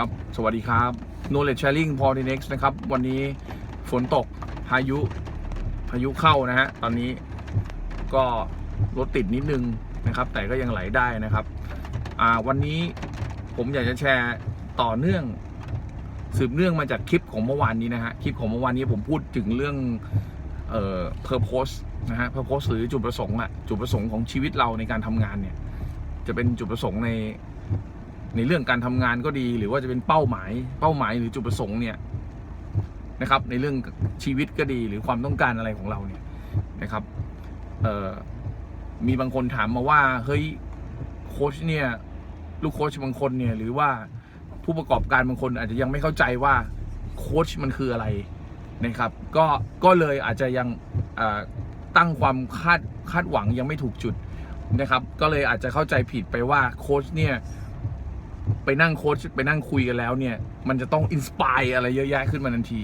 ครับ สวัสดีครับ Knowledge Sharing p o l i n e x นะครับ วันนี้ฝนตกพายุพายุเข้านะฮะ ตอนนี้ก็รถติดนิดนึงนะครับ แต่ก็ยังไหลได้นะครับ อ่า วันนี้ผมอยากจะแชร์ต่อเนื่อง สืบเนื่องมาจากคลิปของเมื่อวานนี้นะฮะ คลิปของเมื่อวานนี้ผมพูดถึงเรื่อง เอ่อ purpose นะฮะ purpose หรือจุดประสงค์อะจุดประสงค์ของชีวิตเราในการทำงานเนี่ย จะเป็นจุดประสงค์ใน ในเรื่องการทำงานก็ดีหรือว่าจะเป็นเป้าหมาย เป้าหมายหรือจุดประสงค์เนี่ยนะครับ ในเรื่องชีวิตก็ดีหรือความต้องการอะไรของเราเนี่ยนะครับมีบางคนถามมาว่าเฮ้ยโค้ชเนี่ยลูกโค้ชบางคนเนี่ยหรือว่าผู้ประกอบการบางคนอาจจะยังไม่เข้าใจว่าโค้ชมันคืออะไรนะครับก็ก็เลยอาจจะยังตั้งความคาดคาดหวังยังไม่ถูกจุดนะครับ ก็เลยอาจจะเข้าใจผิดไปว่าโค้ชเนี่ย ไปนั่งโค้ชไปนั่งคุยกันแล้วเนี่ย มันจะต้องอินสปายอะไรเยอะแยะขึ้นมาทันที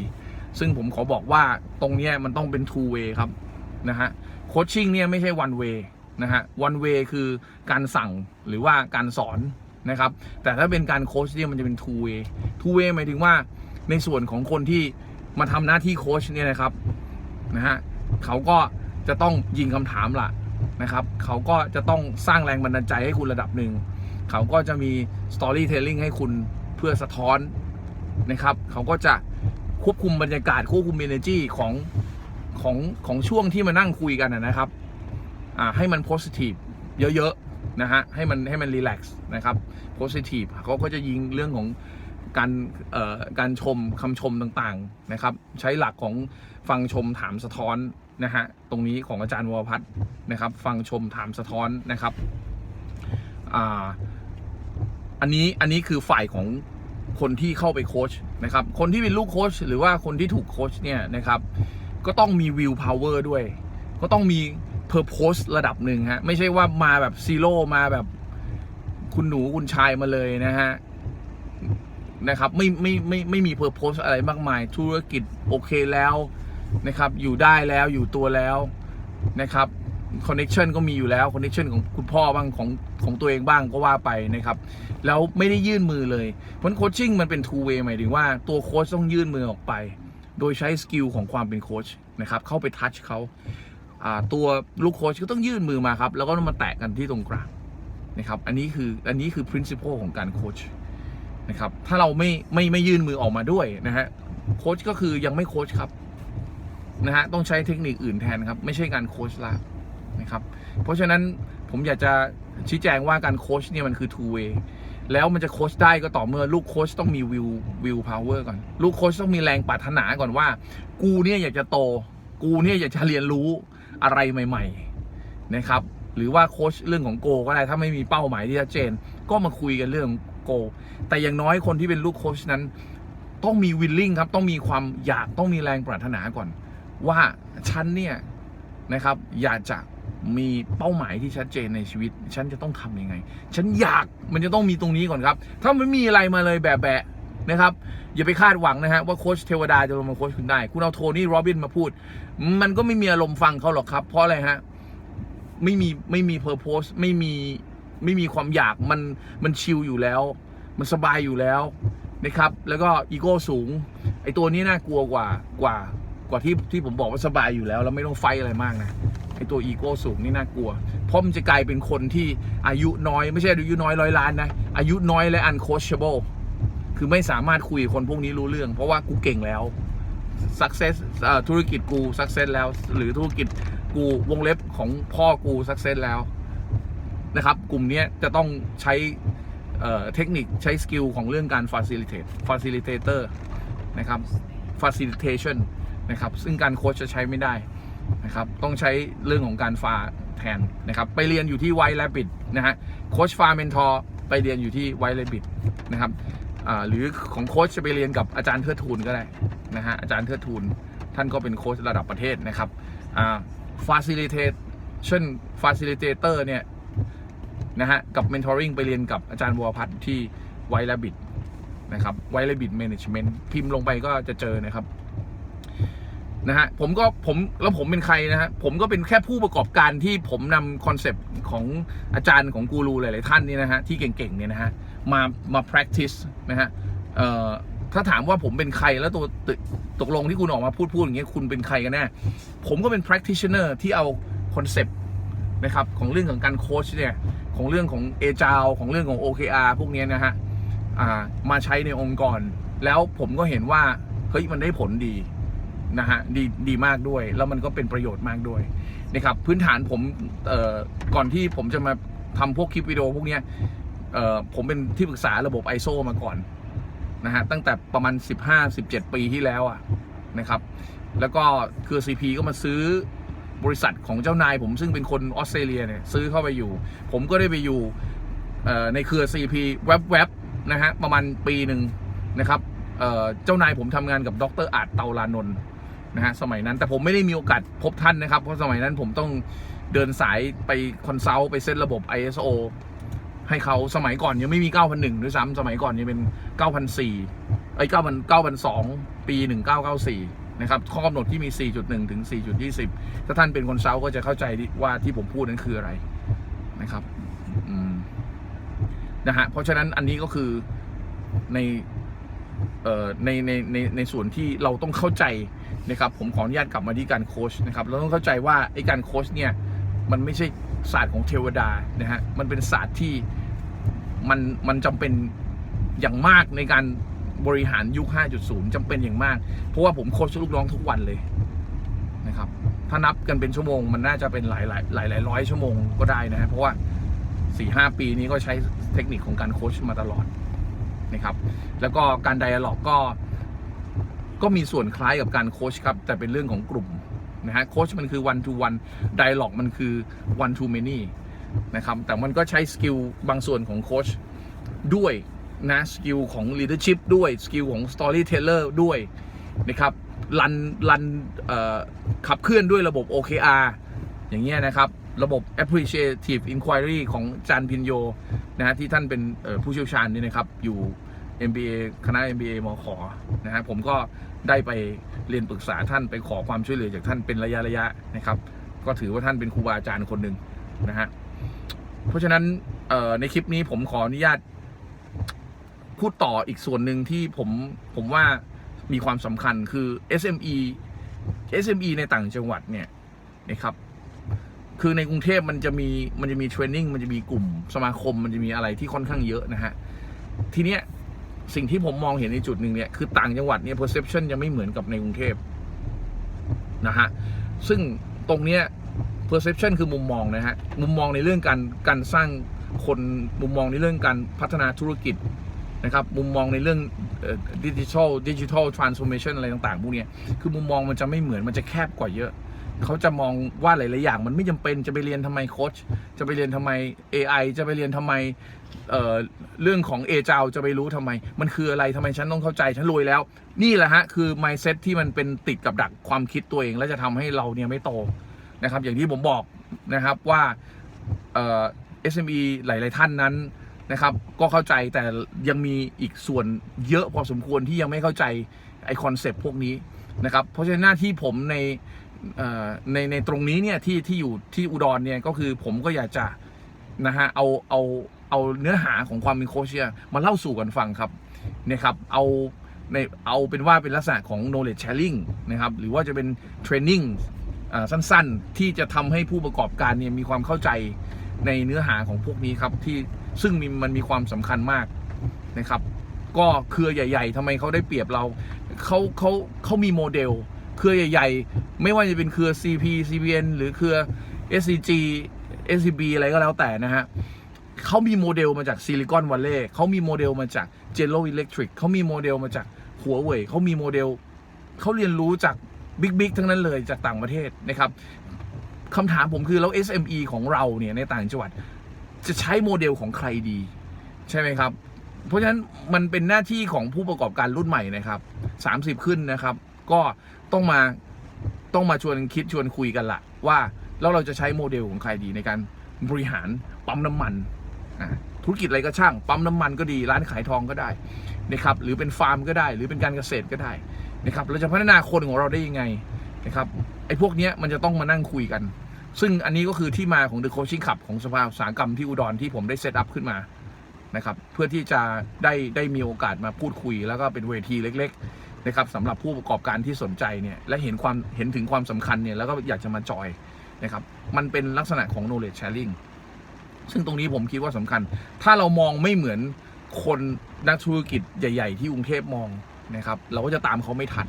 ซึ่งผมขอบอกว่าตรงเนี้ยมันต้องเป็น two way ครับนะฮะโคชชิ่งเนี่ยไม่ใช่ one way นะฮะ one way คือการสั่งหรือว่าการสอนนะครับ แต่ถ้าเป็นการโค้ชเนี่ยมันจะเป็น two way two way หมายถึงว่าในส่วนของคนที่มาทำหน้าที่โค้ชเนี่ยนะครับนะฮะเขาก็จะต้องยิงคำถามล่ะนะครับ เขาก็จะต้องสร้างแรงบันดาลใจให้คุณระดับหนึ่ง เขาก็จะมี storytelling ให้คุณเพื่อสะท้อนนะครับ เขาก็จะควบคุมบรรยากาศควบคุม energy ของของของช่วงที่มานั่งคุยกันนะครับอ่าให้มัน positive เยอะๆนะฮะให้มันให้มัน relax นะครับ positive เขาก็จะยิงเรื่องของการเอ่อการชมคำชมต่างๆนะครับ ใช้หลักของฟังชมถามสะท้อนนะฮะตรงนี้ของอาจารย์วรพัฒน์นะครับ ฟังชมถามสะท้อนนะครับอ่า อันนี้อันนี้คือฝ่ายของคนที่เข้าไปโค้ชนะครับ คนที่เป็นลูกโค้ชหรือว่าคนที่ถูกโค้ชเนี่ยนะครับ ก็ต้องมีวิวพาวเวอร์ด้วย ก็ต้องมีเพอร์โพสระดับหนึ่งฮะ ไม่ใช่ว่ามาแบบซีโร่มาแบบคุณหนูคุณชายมาเลยนะฮะนะครับไม่ไม่ไม่ไม่มีเพอร์โพสอะไรมากมาย ธุรกิจโอเคแล้วนะครับ อยู่ได้แล้วอยู่ตัวแล้วนะครับ คอนเน็ชันก็มีอยู่แล้วคอนเน็ชันของคุณพ่อบ้างของของตัวเองบ้างก็ว่าไปนะครับแล้วไม่ได้ยื่นมือเลยเพราะโคชชิ่งมันเป็น two way หมายถึงว่าตัวโค้ชต้องยื่นมือออกไป โดยใช้สกิลของความเป็นโค้ชนะครับเข้าไปทัชเขาตัวลูกโค้ชก็ต้องยื่นมือมาครับแล้วก็ต้องมาแตะกันที่ตรงกลางนะครับอันนี้คืออันนี้คือ principle ของการโค้ชนะครับถ้าเราไม่ไม่ไม่ยื่นมือออกมาด้วยนะฮะโค้ชก็คือยังไม่โค้ชครับนะฮะต้องใช้เทคนิคอื่นแทนครับ ไม่ใช่การโค้ชละ นะครับ เพราะฉะนั้นผมอยากจะชี้แจงว่าการโค้ชเนี่ยมันคือ two way แล้วมันจะโค้ชได้ก็ต่อเมื่อลูกโค้ชต้องมีวิววิวพาวเวอร์ก่อน ลูกโค้ชต้องมีแรงปรารถนาก่อนว่า กูเนี่ยอยากจะโต กูเนี่ยอยากจะเรียนรู้อะไรใหม่ ๆนะครับ หรือว่าโค้ชเรื่องของโกก็ได้ถ้าไม่มีเป้าหมายที่ชัดเจน ก็มาคุยกันเรื่องโก แต่อย่างน้อยคนที่เป็นลูกโค้ชนั้น ต้องมีวิลลิ่งครับ ต้องมีความอยากต้องมีแรงปรารถนาก่อน ว่าฉันเนี่ยนะครับอยากจะ มีเป้าหมายที่ชัดเจนในชีวิต ฉันจะต้องทำยังไง ฉันอยากมันจะต้องมีตรงนี้ก่อนครับ ถ้าไม่มีอะไรมาเลยแบบแบะนะครับ อย่าไปคาดหวังนะฮะว่าโค้ชเทวดาจะลงมาโค้ชคุณได้ คุณเอาโทนี่โรบินมาพูด มันก็ไม่มีอารมณ์ฟังเขาหรอกครับ เพราะอะไรฮะไม่มีไม่มีเพอร์โพสไม่มีไม่มีความอยากมันมันชิลอยู่แล้ว มันสบายอยู่แล้วนะครับ แล้วก็อีโก้สูงไอตัวนี้น่ากลัวกว่ากว่ากว่าที่ที่ผมบอกว่าสบายอยู่แล้ว แล้วไม่ต้องไฟอะไรมากนะ ไอตัวอีโก้สูงนี่น่ากลัว เพราะมันจะกลายเป็นคนที่อายุน้อยไม่ใช่อายุน้อยร้อยล้านนะ อายุน้อยและ uncoachable คือไม่สามารถคุยคนพวกนี้รู้เรื่อง เพราะว่ากูเก่งแล้ว success เอ่อธุรกิจกู success แล้ว หรือธุรกิจกูวงเล็บของพ่อกู success แล้วนะครับ กลุ่มนี้จะต้องใช้เเทคนิคใช้สกิลของเรื่องการ facilitate facilitator นะครับ facilitation นะครับ ซึ่งการโค้ชจะใช้ไม่ได้ นะครับต้องใช้เรื่องของการฟาแทนนะครับไปเรียนอยู่ที่ไวแลบิดนะฮะโค้ชฟาเมนทอร์ไปเรียนอยู่ที่ไวแลบิดนะครับหรือของโค้ชจะไปเรียนกับอาจารย์เทิดทูนก็ได้นะฮะอาจารย์เทิดทูนท่านก็เป็นโค้ชระดับประเทศนะครับอ่า facilitation facilitator เนี่ยนะฮะกับ mentoring ไปเรียนกับอาจารย์บัวพัฒน์ที่ไวแลบิดนะครับไวแลบิดแมネจเมนต์พิมพ์ลงไปก็จะเจอนะครับ นะฮะผมก็ผมแล้วผมเป็นใครนะฮะผมก็เป็นแค่ผู้ประกอบการที่ผมนำคอนเซปต์ของอาจารย์ของกูรูหลาย ๆ ท่านนี่นะฮะที่เก่ง ๆ เนี่ยนะฮะมามา practice นะฮะเอ่อถ้าถามว่าผมเป็นใครแล้วตัวตตกลงที่คุณออกมาพูดพูดอย่างเงี้ยคุณเป็นใครกันแน่ผมก็เป็น practitioner ที่เอาคอนเซปต์นะครับของเรื่องของการโค้ชเนี่ยของเรื่องของเอจาวของเรื่องของ OKR พวกเนี้ยนะฮะอ่ามาใช้ในองค์กร แล้วผมก็เห็นว่าเฮ้ยมันได้ผลดี นะฮะดีดีมากด้วย แล้วมันก็เป็นประโยชน์มากด้วยนะครับพื้นฐานผมก่อนที่ผมจะมาทำพวกคลิปวิดีโอพวกเนี้ยผมเป็นที่ปรึกษาระบบ ISO มาก่อนนะฮะตั้งแต่ประมาณ 15-17 ปีที่แล้วอะนะครับ แล้วก็คือ CP ก็มาซื้อบริษัทของเจ้านายผมซึ่งเป็นคนออสเตรเลียเนี่ยซื้อเข้าไปอยู่ ผมก็ได้ไปอยู่ในเครือ CP แวบๆนะฮะประมาณปีหนึ่งนะครับเเจ้านายผมทำงานกับดรอาจเตาลานนท์ นะฮะสมัยนั้นแต่ผมไม่ได้มีโอกาสพบท่านนะครับ เพราะสมัยนั้นผมต้องเดินสายไปคอนซัลท์ไปเซตระบบ ISO ให้เขาสมัยก่อนยังไม่มี 9001 ด้วยซ้ำสมัยก่อนยังเป็น 9004ไอ้9,000 9,002 ปี 1994 นะครับ ข้อกำหนดที่มี 4.1 ถึง 4.20 ถ้าท่านเป็นคนเซาก็จะเข้าใจว่าที่ผมพูดนั้นคืออะไรนะครับนะฮะเพราะฉะนั้นอันนี้ก็คือใน ในในในในส่วนที่เราต้องเข้าใจนะครับผมขออนุญาตกลับมาที่การโค้ชนะครับเราต้องเข้าใจว่าไอ้การโค้ชเนี่ยมันไม่ใช่ศาสตร์ของเทวดานะฮะมันเป็นศาสตร์ที่มันมันจำเป็นอย่างมากในการบริหารยุค 5.0จำเป็นอย่างมาก เพราะว่าผมโค้ชลูกน้องทุกวันเลยนะครับถ้านับกันเป็นชั่วโมงมันน่าจะเป็นหลายหลายหลายหลายร้อยชั่วโมงก็ได้นะฮะเพราะว่า 4-5 ปีนี้ก็ใช้เทคนิคของการโค้ชมาตลอด นะครับ แล้วก็การไดอะล็อกก็ ก็มีส่วนคล้ายกับการโค้ชครับ แต่เป็นเรื่องของกลุ่มนะฮะโค้ชมันคือ one to one dialog มันคือ one to many นะครับ แต่มันก็ใช้สกิลบางส่วนของโค้ชด้วยนะสกิลของ leadership ด้วยสกิลของ storyteller ด้วยนะครับรันรันขับเคลื่อนด้วยระบบ OKR อย่างเงี้ยนะครับ ระบบ appreciative inquiry ของจานพินโยนะฮะที่ท่านเป็นผู้เชี่ยวชาญนี่นะครับ อยู่ MBA คณะ MBA มขนะฮะผมก็ได้ไปเรียนปรึกษาท่านไปขอความช่วยเหลือจากท่านเป็นระยะระยะนะครับ ก็ถือว่าท่านเป็นครูบาอาจารย์คนหนึ่งนะฮะเพราะฉะนั้นในคลิปนี้ผมขออนุญาตพูดต่ออีกส่วนหนึ่งที่ผมผมว่ามีความสำคัญคือ SME SME ในต่างจังหวัดเนี่ยนะครับ คือในกรุงเทพมันจะมีมันจะมีเทรนนิ่งมันจะมีกลุ่มสมาคมมันจะมีอะไรที่ค่อนข้างเยอะนะฮะ ทีเนี้ยสิ่งที่ผมมองเห็นในจุดหนึ่งเนี่ยคือต่างจังหวัดเนี่ย perception ยังไม่เหมือนกับในกรุงเทพนะฮะ ซึ่งตรงเนี้ย perception คือมุมมองนะฮะ มุมมองในเรื่องการการสร้างคนมุมมองในเรื่องการพัฒนาธุรกิจนะครับ มุมมองในเรื่องดิจิทัลดิจิทัลทรานส์โอมชันอะไรต่างๆพวกเนี้ยคือมุมมองมันจะไม่เหมือนมันจะแคบกว่าเยอะ เขาจะมองว่าหลายๆอย่าง มันไม่จำเป็นจะไปเรียนทำไมโค้ชจะไปเรียนทำไม AI จะไปเรียนทำไมเเรื่องของเอเจ้าจะไปรู้ทำไม มันคืออะไรทำไมฉันต้องเข้าใจฉันรวยแล้ว นี่แหละฮะคือ mindset ที่มันเป็นติดกับดักความคิดตัวเอง แล้วจะทำให้เราเนี่ยไม่โตนะครับ อย่างที่ผมบอกนะครับว่าเอ่อ SME หลาย ๆ ท่านนั้นนะครับ ก็เข้าใจแต่ยังมีอีกส่วนเยอะพอสมควรที่ยังไม่เข้าใจไอคอนเซปต์พวกนี้นะครับ เพราะฉะนั้นหน้าที่ผมใน ในในตรงนี้เนี่ยที่ที่อยู่ที่อุดรเนี่ยก็คือผมก็อยากจะนะฮะเอาเอาเอาเนื้อหาของความเป็นโคชเนี่ยมาเล่าสู่กันฟังครับนะครับเอาในเอาเป็นว่าเป็นลักษณะของ knowledge sharing นะครับหรือว่าจะเป็น training อ่าสั้นๆ ที่จะทำให้ผู้ประกอบการเนี่ยมีความเข้าใจในเนื้อหาของพวกนี้ครับที่ซึ่งมีมันมีความสำคัญมากนะครับ ก็เครือใหญ่ ๆทำไมเขาได้เปรียบเราเขาเขาเขามีโมเดล เครือใหญ่ ๆ ไม่ว่าจะเป็นเครือ CP CPN หรือเครือ SCG SCB อะไรก็แล้วแต่นะฮะเขามีโมเดลมาจากซิลิคอนวัลเลย์เขามีโมเดลมาจาก General Electric เขามีโมเดลมาจากหัวเว่ยเขามีโมเดลเขาเรียนรู้จากบิ๊กบิ๊กทั้งนั้นเลยจากต่างประเทศนะครับคำถามผมคือแล้ว SME ของเราเนี่ยในต่างจังหวัด จะใช้โมเดลของใครดี ใช่ไหมครับ เพราะฉะนั้นมันเป็นหน้าที่ของผู้ประกอบการรุ่นใหม่นะครับ 30 ขึ้นนะครับ ก็ ต้องมาต้องมาชวนคิดชวนคุยกันละว่าแล้วเราจะใช้โมเดลของใครดีในการบริหารปั๊มน้ำมันธุรกิจอะไรก็ช่าง ปั๊มน้ำมันก็ดีร้านขายทองก็ได้นะครับหรือเป็นฟาร์มก็ได้ หรือเป็นการเกษตรก็ได้นะครับเราจะพัฒนาคนของเราได้ยังไงนะครับไอ้พวกนี้มันจะต้องมานั่งคุยกัน ซึ่งอันนี้ก็คือที่มาของ The Coaching Club ของสภาอุตสาหกรรมที่อุดรที่ผมได้เซตอัพขึ้นมานะครับเพื่อที่จะได้ได้มีโอกาสมาพูดคุย แล้วก็เป็นเวทีเล็ก นะครับสำหรับผู้ประกอบการที่สนใจเนี่ยและเห็นความเห็นถึงความสำคัญเนี่ยแล้วก็อยากจะมาจอยนะครับมันเป็นลักษณะของ knowledge sharing ซึ่งตรงนี้ผมคิดว่าสำคัญ ถ้าเรามองไม่เหมือนคนนักธุรกิจใหญ่ ๆ ที่กรุงเทพมองนะครับเราก็จะตามเขาไม่ทัน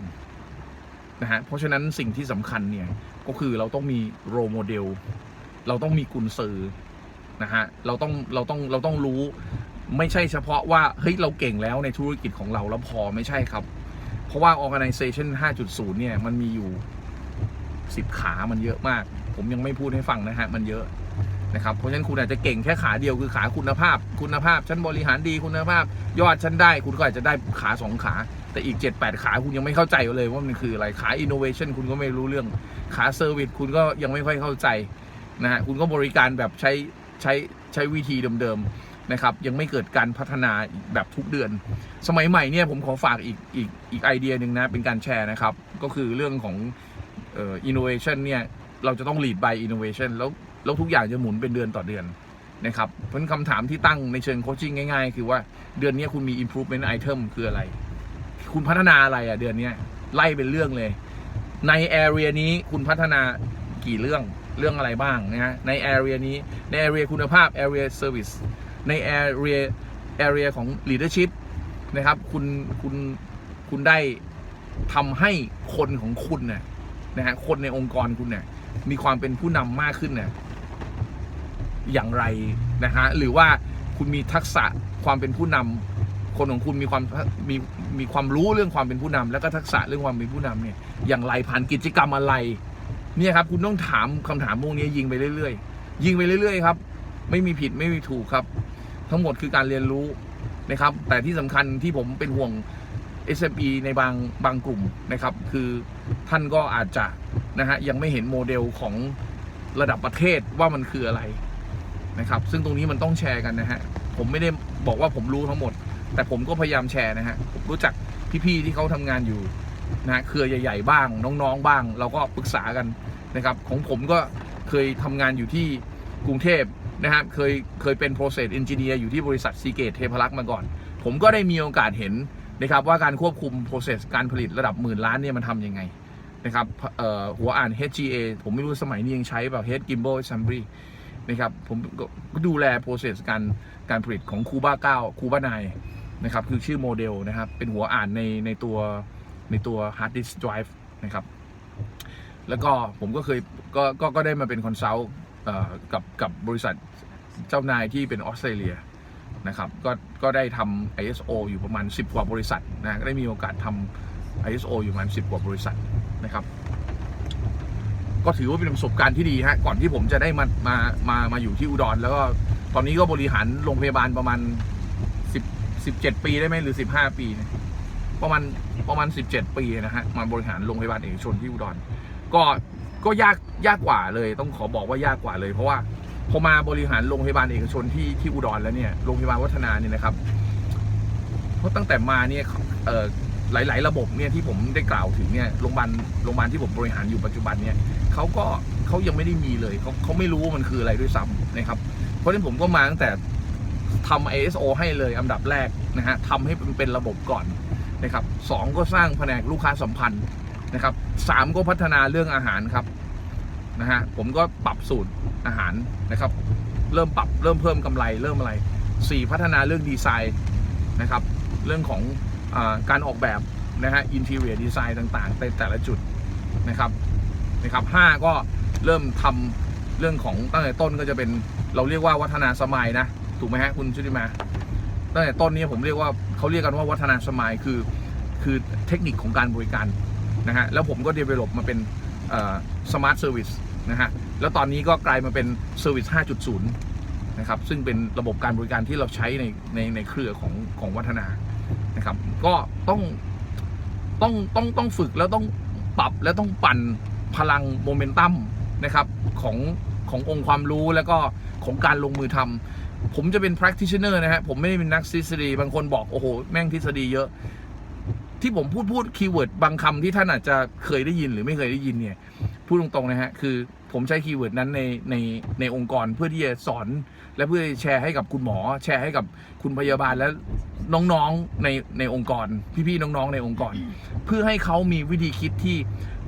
นะฮะเพราะฉะนั้นสิ่งที่สำคัญเนี่ยก็คือเราต้องมีโรโมเดลเราต้องมีกุญซือนะฮะเราต้องเราต้องเราต้องรู้ไม่ใช่เฉพาะว่าเฮ้ยเราเก่งแล้วในธุรกิจของเราแล้วพอไม่ใช่ครับ เพราะว่า organization 5.0 เนี่ย มันมีอยู่ 10 ขามันเยอะมาก ผมยังไม่พูดให้ฟังนะฮะ มันเยอะนะครับ เพราะฉะนั้นคุณอาจจะเก่งแค่ขาเดียวคือขาคุณภาพ คุณภาพฉันบริหารดีคุณภาพ ยอดฉันได้ คุณก็อาจจะได้ขาสองขา แต่อีก 7-8 ขาคุณยังไม่เข้าใจเลยว่ามันคืออะไร ขา innovation คุณก็ไม่รู้เรื่อง ขา service คุณก็ยังไม่ค่อยเข้าใจนะฮะ คุณก็บริการแบบใช้ใช้ใช้วิธีเดิมๆ นะครับ ยังไม่เกิดการพัฒนาแบบทุกเดือน สมัยใหม่เนี่ยผมขอฝากอีกอีกอีกไอเดียหนึ่งนะ เป็นการแชร์นะครับ ก็คือเรื่องของเอ่อ innovation เนี่ย เราจะต้อง lead by innovation แล้วแล้วทุกอย่างจะหมุนเป็นเดือนต่อเดือนนะครับเพราะนั้นคำถามที่ตั้งในเชิงโคชชิ่งง่าย ๆ คือว่าเดือนนี้คุณมี improvement item คืออะไร คุณพัฒนาอะไรอะเดือนนี้ไล่เป็นเรื่องเลย ใน area นี้คุณพัฒนากี่เรื่องเรื่องอะไรบ้างนะฮะใน area นี้ใน area คุณภาพ area service ใน area area ของ leadership นะครับ คุณคุณคุณได้ทำให้คนของคุณเนี่ยนะฮะคนในองค์กรคุณเนี่ยมีความเป็นผู้นำมากขึ้นเนี่ยอย่างไรนะฮะหรือว่าคุณมีทักษะความเป็นผู้นำคนของคุณมีความมีมีความรู้เรื่องความเป็นผู้นำแล้วก็ทักษะเรื่องความเป็นผู้นำเนี่ยอย่างไรผ่านกิจกรรมอะไรเนี่ยครับคุณต้องถามคำถามพวกนี้ยิงไปเรื่อยๆ ยิงไปเรื่อยๆครับ ไม่มีผิดไม่มีถูกครับ ทั้งหมดคือการเรียนรู้นะครับ แต่ที่สำคัญที่ผมเป็นห่วง SME ในบางบางกลุ่มนะครับ คือท่านก็อาจจะนะฮะยังไม่เห็นโมเดลของระดับประเทศว่ามันคืออะไรนะครับ ซึ่งตรงนี้มันต้องแชร์กันนะฮะผมไม่ได้บอกว่าผมรู้ทั้งหมด แต่ผมก็พยายามแชร์นะฮะผมรู้จักพี่ๆที่เขาทำงานอยู่นะฮะเครือใหญ่ๆบ้าง น้องๆบ้าง เราก็ปรึกษากันนะครับ ของผมก็เคยทำงานอยู่ที่กรุงเทพ นะครับเคยเคยเป็น process engineer อยู่ที่บริษัทซีเกตเทพรักษ์มาก่อน ผมก็ได้มีโอกาสเห็นนะครับว่าการควบคุม process การผลิตระดับหมื่นล้านเนี่ยมันทำยังไงนะครับหัวอ่าน HGA ผมไม่รู้สมัยนี้ยังใช้แบบ Head Gimbal Assembly นะครับผมก็ดูแล process การการผลิตของคูบ้า9คูบ้านายนะครับคือชื่อโมเดลนะครับเป็นหัวอ่านในในตัวในตัว hard disk drive นะครับแล้วก็ผมก็เคยก็ก็ก็ได้มาเป็นคอนซัลท์ กับกับบริษัทเจ้านายที่เป็นออสเตรเลียนะครับก็ก็ได้ทำ ISO อยู่ประมาณ 10 กว่าบริษัทนะก็ได้มีโอกาสทำ ISO อยู่ประมาณ 10 กว่าบริษัทนะครับ ก็ถือว่าเป็นประสบการณ์ที่ดีฮะก่อนที่ผมจะได้มามามามาอยู่ที่อุดร แล้วก็ตอนนี้ก็บริหารโรงพยาบาลประมาณ 10 17 ปีได้ไหมหรือ 15 ปีนี่ยประมาณประมาณ 17 ปีนะฮะมาบริหารโรงพยาบาลเอกชนที่อุดร ก็ ก็ยากยากกว่าเลย ต้องขอบอกว่ายากกว่าเลย เพราะว่าพอมาบริหารโรงพยาบาลเอกชนที่ที่อุดรแล้วเนี่ยโรงพยาบาลวัฒนาเนี่ยนะครับเพราะตั้งแต่มาเนี่ยเอ่อหลาย ๆ ระบบเนี่ยที่ผมได้กล่าวถึงเนี่ยโรงพยาบาลโรงพยาบาลที่ผมบริหารอยู่ปัจจุบันเนี่ยเขาก็เขายังไม่ได้มีเลยเขาเขาไม่รู้ว่ามันคืออะไรด้วยซ้ำนะครับ เพราะฉะนั้นผมก็มาตั้งแต่ทำ ISO ให้เลยอันดับแรกนะฮะทำให้มันเป็นระบบก่อนนะครับสองก็สร้างแผนกลูกค้าสัมพันธ์นะครับสามก็พัฒนาเรื่องอาหารครับ นะฮะผมก็ปรับสูตรอาหารนะครับ เริ่มปรับเริ่มเพิ่มกำไรเริ่มอะไรสี่พัฒนาเรื่องดีไซน์นะครับ เรื่องของอการออกแบบนะฮะอินทีเรียดีไซน์ต่างๆในแต่ละจุดนะครับนะครับห้าก็เริ่มทำเรื่องของตั้งแต่ต้นก็จะเป็นเราเรียกว่าวัฒนาสมัยนะถูกไหมฮะคุณชุติมา ตั้งแต่ต้นนี้ผมเรียกว่าเขาเรียกกันว่าวัฒนาสมัยคือคือเทคนิคของการบริการนะฮะแล้วผมก็ develop มาเป็นสมาร์ทเซอร์วิส นะฮะแล้วตอนนี้ก็กลายมาเป็นเซอร์วิส5.0 นะครับซึ่งเป็นระบบการบริการที่เราใช้ในในในเครือของของวัฒนานะครับ ก็ต้องต้องต้องต้องฝึกแล้วต้องปรับแล้วต้องปั่นพลังโมเมนตัมนะครับของขององค์ความรู้แล้วก็ของการลงมือทำผมจะเป็น practitioner นะฮะผมไม่ได้เป็นนักทฤษฎีบางคนบอก โอ้โห แม่งทฤษฎีเยอะ ที่ผมพูดพูดคีย์เวิร์ดบางคำที่ท่านอาจจะเคยได้ยินหรือไม่เคยได้ยินเนี่ย พูดตรงๆนะฮะ คือผมใช้คีย์เวิร์ดนั้นในในในองค์กรเพื่อที่จะสอน และเพื่อแชร์ให้กับคุณหมอ แชร์ให้กับคุณพยาบาลและน้องๆในในองค์กร พี่ๆน้องๆในองค์กร เพื่อให้เขามีวิธีคิดที่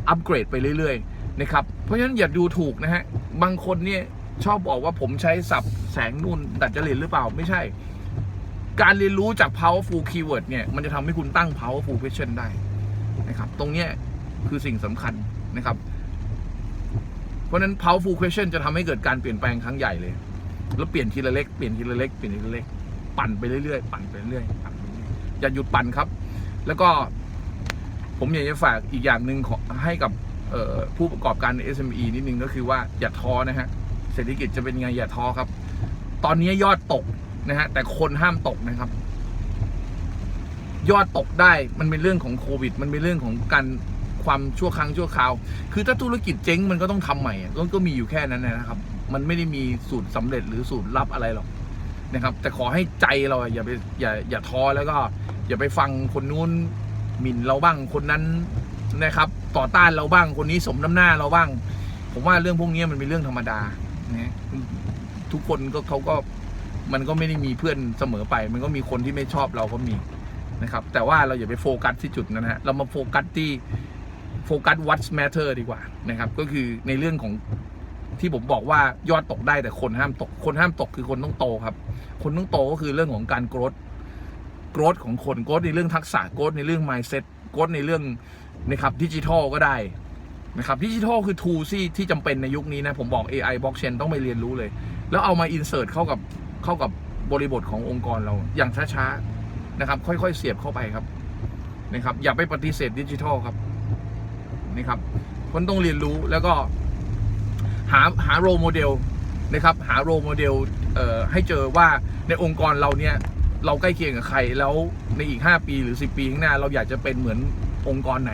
อัปเกรดไปเรื่อยๆนะครับเพราะฉะนั้นอย่าดูถูกนะฮะบางคนเนี่ยชอบบอกว่าผมใช้ศัพท์แสงนุ่นดัดจริตหรือเปล่าไม่ใช่ การเรียนรู้จาก powerful keyword เนี่ย มันจะทำให้คุณตั้ง powerful question ได้นะครับ ตรงเนี้ยคือสิ่งสำคัญนะครับ เพราะนั้น powerful question จะทำให้เกิดการเปลี่ยนแปลงครั้งใหญ่เลย แล้วเปลี่ยนทีละเล็ก เปลี่ยนทีละเล็ก เปลี่ยนทีละเล็ก ปั่นไปเรื่อยๆ ปั่นไปเรื่อยๆปั่นอย่าหยุดปั่นครับ แล้วก็ผมอยากจะฝากอีกอย่างหนึ่งขอให้กับผู้ประกอบการใน SME นิดนึงก็คือว่าอย่าท้อนะฮะ เศรษฐกิจจะเป็นไงอย่าท้อครับ ตอนนี้ยอดตก นะฮะแต่คนห้ามตกนะครับ ยอดตกได้มันเป็นเรื่องของโควิด มันเป็นเรื่องของการความชั่วครั้งชั่วคราว คือถ้าธุรกิจเจ๊งมันก็ต้องทำใหม่อะก็ก็มีอยู่แค่นั้นนะครับ มันไม่ได้มีสูตรสำเร็จหรือสูตรลับอะไรหรอกนะครับ แต่ขอให้ใจเราอะอย่าไปอย่าอย่าท้อแล้วก็ อย่าไปฟังคนนู้นหมิ่นเราบ้างคนนั้นนะครับ ต่อต้านเราบ้างคนนี้สมน้ำหน้าเราบ้าง ผมว่าเรื่องพวกนี้มันเป็นเรื่องธรรมดานะทุกคนก็เขาก็ มันก็ไม่ได้มีเพื่อนเสมอไป มันก็มีคนที่ไม่ชอบเราก็มีนะครับ แต่ว่าเราอย่าไปโฟกัสที่จุดนั้นฮะเรามาโฟกัสที่โฟกัส what matter ดีกว่านะครับ ก็คือในเรื่องของที่ผมบอกว่ายอดตกได้แต่คนห้ามตก คนห้ามตกคือคนต้องโตครับ คนต้องโตก็คือเรื่องของการ growth growth ของคน growth ในเรื่องทักษะ growth ในเรื่อง mindset growth ในเรื่องนะครับดิจิทัลก็ได้นะครับดิจิทัลคือ tool ที่ที่จำเป็นในยุคนี้นะ ผมบอก AI blockchain ต้องไปเรียนรู้เลย แล้วเอามา insert เข้ากับ เข้ากับบริบทขององค์กรเราอย่างช้าๆนะครับ ค่อยๆ เสียบเข้าไปครับนะครับ อย่าไปปฏิเสธดิจิทัลครับนะครับคนต้องเรียนรู้แล้วก็หาหาโรโมเดลนะครับ หาโรโมเดลเอ่อให้เจอว่าในองค์กรเราเนี่ยเราใกล้เคียงกับใครแล้วในอีก 5 ปีหรือ 10 ปีข้างหน้า เราอยากจะเป็นเหมือนองค์กรไหน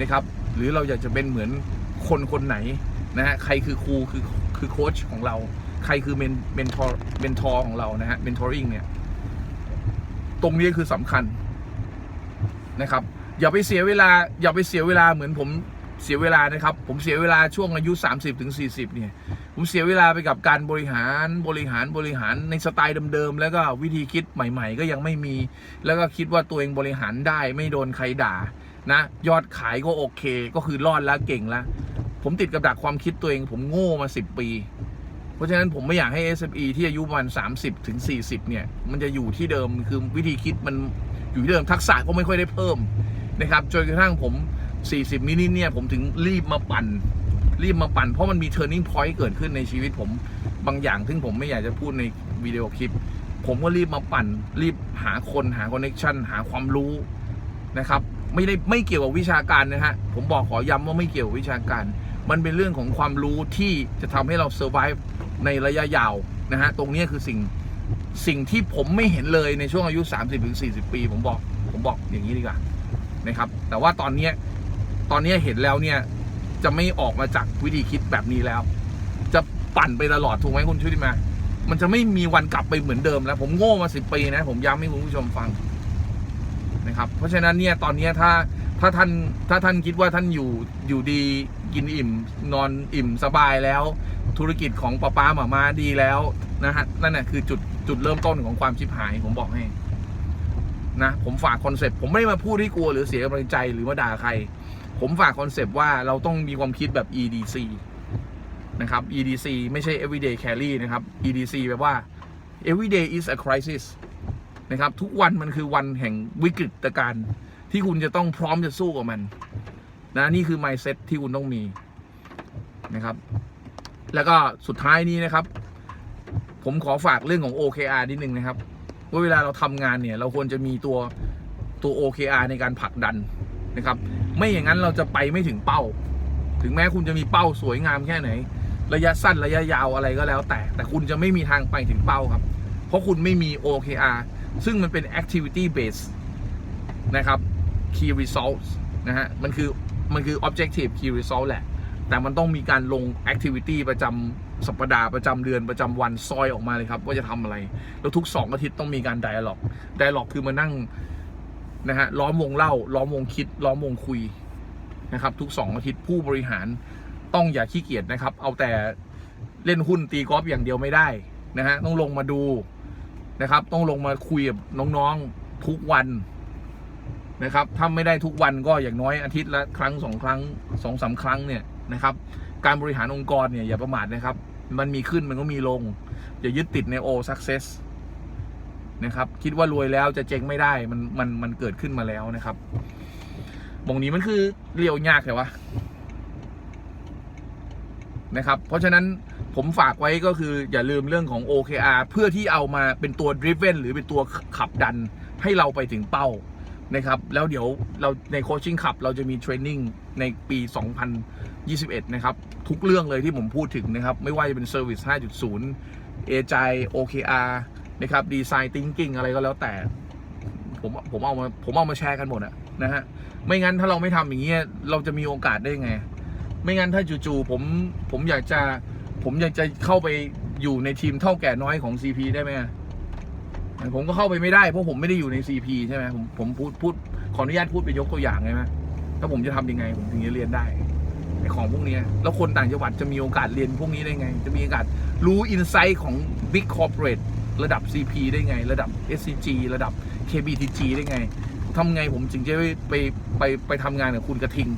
นะครับ หรือเราอยากจะเป็นเหมือนคนคนไหนนะฮะใครคือครูคือคือโค้ชของเรา ใครคือเมนเมนทอร์เมนทอร์ของเรานะฮะเมนทอริงเนี่ย ตรงนี้คือสำคัญนะครับ อย่าไปเสียเวลา อย่าไปเสียเวลาเหมือนผมเสียเวลานะครับ ผมเสียเวลาช่วงอายุ 30ถึง40เนี่ย ผมเสียเวลาไปกับการบริหารบริหารบริหารในสไตล์เดิมๆ แล้วก็วิธีคิดใหม่ ๆ ก็ยังไม่มี แล้วก็คิดว่าตัวเองบริหารได้ไม่โดนใครด่านะยอดขายก็โอเค ก็คือรอดแล้วเก่งแล้ว ผมติดกับดักความคิดตัวเอง ผมโง่มา 10 ปี เพราะฉะนั้นผมไม่อยากให้ SME ที่อายุประมาณ 30ถึง40 เนี่ย มันจะอยู่ที่เดิมคือวิธีคิดมันอยู่ที่เดิมทักษะก็ไม่ค่อยได้เพิ่มนะครับจนกระทั่งผม 40นิดๆเนี่ยผมถึงรีบมาปั่น รีบมาปั่น เพราะมันมี turning point เกิดขึ้นในชีวิตผมบางอย่างซึ่งผมไม่อยากจะพูดในวิดีโอคลิป ผมก็รีบมาปั่น รีบหาคนหาคอนเน t ชันหาความรู้นะครับไม่ได้ไม่เกี่ยวกับวิชาการนะฮะผมบอกขอย้ำว่าไม่เกี่ยวกับวิชาการ มันเป็นเรื่องของความรู้ที่จะทำให้เรา survive ในระยะยาวนะฮะตรงนี้คือสิ่งสิ่งที่ผมไม่เห็นเลยในช่วงอายุ 30-40 ปี ผมบอกผมบอกอย่างนี้ดีกว่านะครับ แต่ว่าตอนนี้ตอนนี้เห็นแล้วเนี่ยจะไม่ออกมาจากวิธีคิดแบบนี้แล้ว จะปั่นไปตลอดถูกไหมคุณชุติมา มันจะไม่มีวันกลับไปเหมือนเดิมแล้ว ผมโง่มาสิปีนะ ผมย้ำให้คุณผู้ชมฟังนะครับ เพราะฉะนั้นเนี่ยตอนนี้ถ้า ถ้าท่านถ้าท่านคิดว่าท่านอยู่อยู่ดีกินอิ่ม นอนอิ่มสบายแล้ว ธุรกิจของป้าป้าหมามาดีแล้วนะฮะนั่นแหละคือจุดจุดเริ่มต้นของความชิบหายผมบอกให้นะผมฝากคอนเซปต์ผมไม่ได้มาพูดให้กลัวหรือเสียกำลังใจหรือมาด่าใคร ผมฝากคอนเซปต์ว่าเราต้องมีความคิดแบบ EDC นะครับ EDC ไม่ใช่ everyday carry นะครับ EDC แปลว่า everyday is a crisis นะครับ ทุกวันมันคือวันแห่งวิกฤตการณ์ ที่คุณจะต้องพร้อมจะสู้กับมัน นะนี่คือ mindset ที่คุณต้องมีนะครับ แล้วก็สุดท้ายนี้นะครับ ผมขอฝากเรื่องของ OKR นิดนึงนะครับว่าเวลาเราทำงานเนี่ย เราควรจะมีตัวตัว OKR ในการผลักดันนะครับ ไม่อย่างนั้นเราจะไปไม่ถึงเป้า ถึงแม้คุณจะมีเป้าสวยงามแค่ไหน ระยะสั้นระยะยาวอะไรก็แล้วแต่ แต่คุณจะไม่มีทางไปถึงเป้าครับ เพราะคุณไม่มี OKR ซึ่งมันเป็น activity base นะครับ key results นะฮะ มันคือ มันคือ objective key result แหละ แต่มันต้องมีการลง activity ประจำสัปดาห์ประจำเดือนประจำวันซอยออกมาเลยครับ ว่าจะทำอะไร แล้วทุก 2 อาทิตย์ต้องมีการ dialog dialog คือมานั่งนะฮะล้อมวงเล่า ล้อมวงคิด ล้อมวงคุยนะครับ ทุกสองอาทิตย์ผู้บริหารต้องอย่าขี้เกียจนะครับ เอาแต่เล่นหุ้นตีกอล์ฟอย่างเดียวไม่ได้นะฮะต้องลงมาดูนะครับ ต้องลงมาคุยกับน้องๆทุกวัน นะครับถ้าไม่ได้ทุกวันก็อย่างน้อยอาทิตย์ละครั้งสองครั้งสองสามครั้งเนี่ยนะครับ การบริหารองค์กรเนี่ยอย่าประมาทนะครับ มันมีขึ้นมันก็มีลง อย่ายึดติดในโอ success นะครับ คิดว่ารวยแล้วจะเจ๊งไม่ได้มันมันมันเกิดขึ้นมาแล้วนะครับบงนี้มันคือเรียวยากแต่วะนะครับ เพราะฉะนั้นผมฝากไว้ก็คืออย่าลืมเรื่องของ OKR เพื่อที่เอามาเป็นตัว driven หรือเป็นตัวขับดันให้เราไปถึงเป้า นะครับแล้วเดี๋ยวเราในโคชชิ่งขับเราจะมีเทรนนิ่งในปี 2021 นะครับ ทุกเรื่องเลยที่ผมพูดถึงนะครับ ไม่ว่าจะเป็น Service 5.0 a j i OKR นะครับ Design Thinking อะไรก็แล้วแต่ ผมผมเอามาผมเอามาแชร์กันหมดอะนะฮะไม่งั้นถ้าเราไม่ทำอย่างเงี้ยเราจะมีโอกาสได้ไง ไม่งั้นถ้าจู่ๆผมผมอยากจะผมอยากจะเข้าไปอยู่ในทีมเท่าแก่น้อยของ CP ได้ไหมอ ผมก็เข้าไปไม่ได้เพราะผมไม่ได้อยู่ใน CP ใช่ไหมผมผมพูดพูดขออนุญาตพูดไปยกตัวอย่างได้ไหมแล้วผมจะทำยังไง ผมถึงจะเรียนได้ไอของพวกนี้แล้วคนต่างจังหวัดจะมีโอกาสเรียนพวกนี้ได้ไง จะมีโอกาสรู้อินไซต์ของ Big Corporate ระดับ CP ได้ไง ระดับ SCG ระดับ KBTG ได้ไงทำไงผมจึงจะไปไปไปไปทำงานกับคุณกระทิง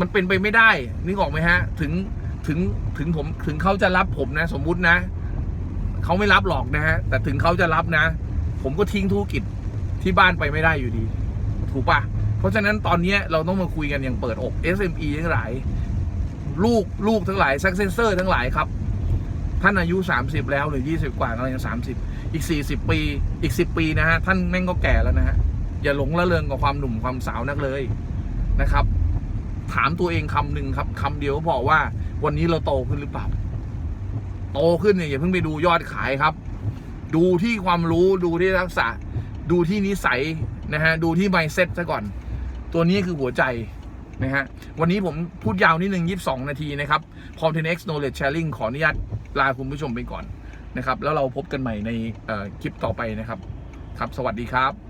มันเป็นไปไม่ได้นึกออกไหมฮะ ถึงถึงถึงผมถึงเขาจะรับผมนะ สมมุตินะ เขาไม่รับหรอกนะฮะ แต่ถึงเขาจะรับนะ ผมก็ทิ้งธุรกิจที่บ้านไปไม่ได้อยู่ดี ถูกปะเพราะฉะนั้นตอนนี้เราต้องมาคุยกันอย่างเปิดอก SME ทั้งหลาย ลูกลูกทั้งหลายซักเซนเซอร์ทั้งหลายครับ ท่านอายุ 30 แล้วหรือ 20 กว่ากำลังจะ30 อีก 40 ปี อีก 10 ปีนะฮะ ท่านแม่งก็แก่แล้วนะฮะ อย่าหลงละเริงกับความหนุ่มความสาวนักเลยนะครับ ถามตัวเองคำหนึ่งครับคำเดียวก็บอว่าวันนี้เราโตขึ้นหรือเปล่า โตขึ้นเนี่ยอย่าเพิ่งไปดูยอดขายครับ ดูที่ความรู้ดูที่ทักษะ ดูที่นิสัยนะฮะดูที่ mindset ซะก่อน ตัวนี้คือหัวใจนะฮะวันนี้ผมพูดยาวนิดนึง 22 นาทีนะครับ c o m t e n x Knowledge Sharing ขออนุญาตลาคุณผู้ชมไปก่อนนะครับ แล้วเราพบกันใหม่ในคลิปต่อไปนะครับ ครับ สวัสดีครับ